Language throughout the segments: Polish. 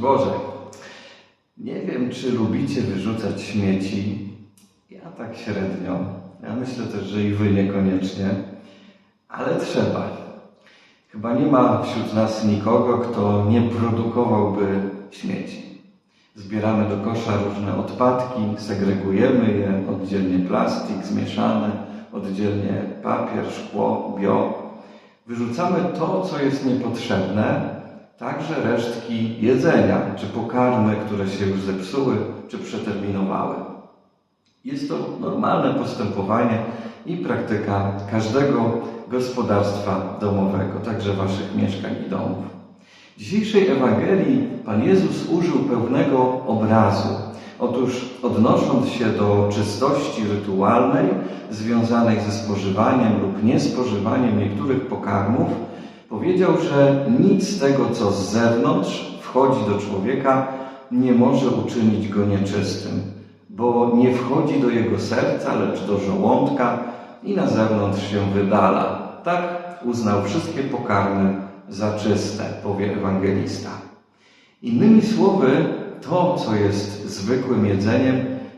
Boże, nie wiem, czy lubicie wyrzucać śmieci. Ja tak średnio. Ja myślę też, że i wy niekoniecznie. Ale trzeba. Chyba nie ma wśród nas nikogo, kto nie produkowałby śmieci. Zbieramy do kosza różne odpadki, segregujemy je, oddzielnie plastik zmieszany, oddzielnie papier, szkło, bio. Wyrzucamy to, co jest niepotrzebne, także resztki jedzenia, czy pokarmy, które się już zepsuły, czy przeterminowały. Jest to normalne postępowanie i praktyka każdego gospodarstwa domowego, także waszych mieszkań i domów. W dzisiejszej Ewangelii Pan Jezus użył pewnego obrazu. Otóż odnosząc się do czystości rytualnej związanej ze spożywaniem lub niespożywaniem niektórych pokarmów, powiedział, że nic z tego, co z zewnątrz wchodzi do człowieka, nie może uczynić go nieczystym, bo nie wchodzi do jego serca, lecz do żołądka i na zewnątrz się wydala. Tak uznał wszystkie pokarmy za czyste, powie ewangelista. Innymi słowy, to, co jest zwykłym jedzeniem,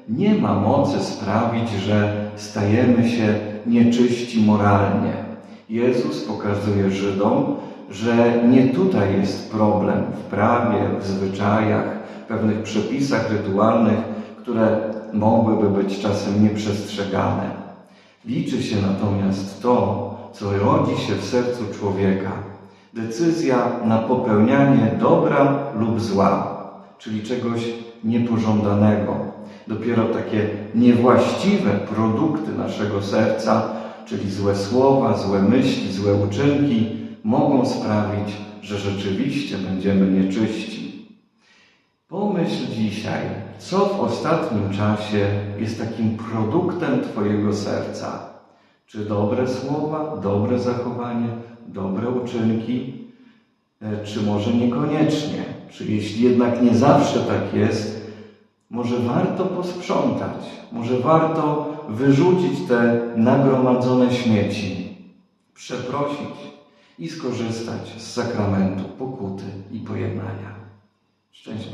nie ma mocy sprawić, że stajemy się nieczyści moralnie. Jezus pokazuje Żydom, że nie tutaj jest problem w prawie, w zwyczajach, pewnych przepisach rytualnych, które mogłyby być czasem nieprzestrzegane. Liczy się natomiast to, co rodzi się w sercu człowieka. Decyzja na popełnianie dobra lub zła, czyli czegoś niepożądanego. Dopiero takie niewłaściwe produkty naszego serca, czyli złe słowa, złe myśli, złe uczynki, mogą sprawić, że rzeczywiście będziemy nieczyści. Pomyśl dzisiaj, co w ostatnim czasie jest takim produktem Twojego serca. Czy dobre słowa, dobre zachowanie, dobre uczynki, e, czy może niekoniecznie? Czy jeśli jednak nie zawsze tak jest, może warto posprzątać, może warto wyrzucić te nagromadzone śmieci, przeprosić i skorzystać z sakramentu pokuty i pojednania. Szczęść.